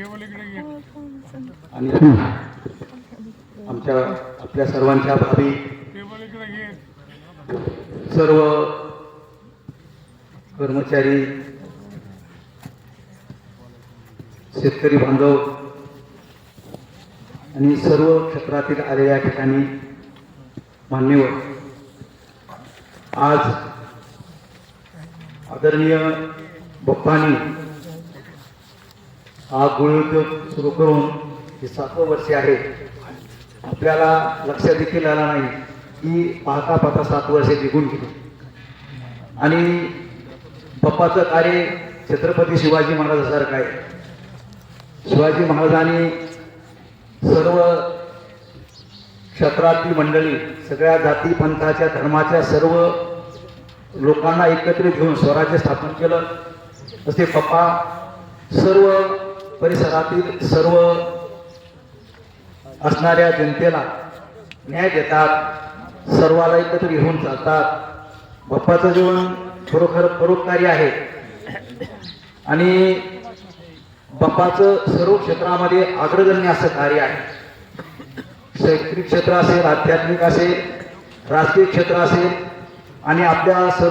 आणि आमच्या आपल्या सर्वांच्या भावी सर्व कर्मचारी शेतकरी बांधव आणि सर्व क्षेत्रातील आलेल्या ठिकाणी मान्यवर आज आदरणीय बाप्पांनी हा गुळ उद्योग सुरू करून हे सातवं वर्ष आहे. आपल्याला लक्षात देखील आला नाही की पाहता पाहता सात वर्षे निघून गेली. आणि बाप्पाचं कार्य छत्रपती शिवाजी महाराजासारखं आहे. शिवाजी महाराजांनी सर्व क्षेत्रातील मंडळी सगळ्या जाती पंथाच्या धर्माच्या सर्व लोकांना एकत्रित घेऊन स्वराज्य स्थापन केलं. तसे पप्पा सर्व परिसरातील सर्व असणाऱ्या जनतेला न्याय देतात सर्वाला एकत्र घेऊन चालतात. बाप्पाचं जीवन खरोखर परोपकारी आहे. आणि बाप्पाचं सर्व क्षेत्रामध्ये अग्रगण्य असं कार्य आहे. शैक्षणिक क्षेत्र असेल आध्यात्मिक असेल राजकीय क्षेत्र असेल आणि आपल्या सर्व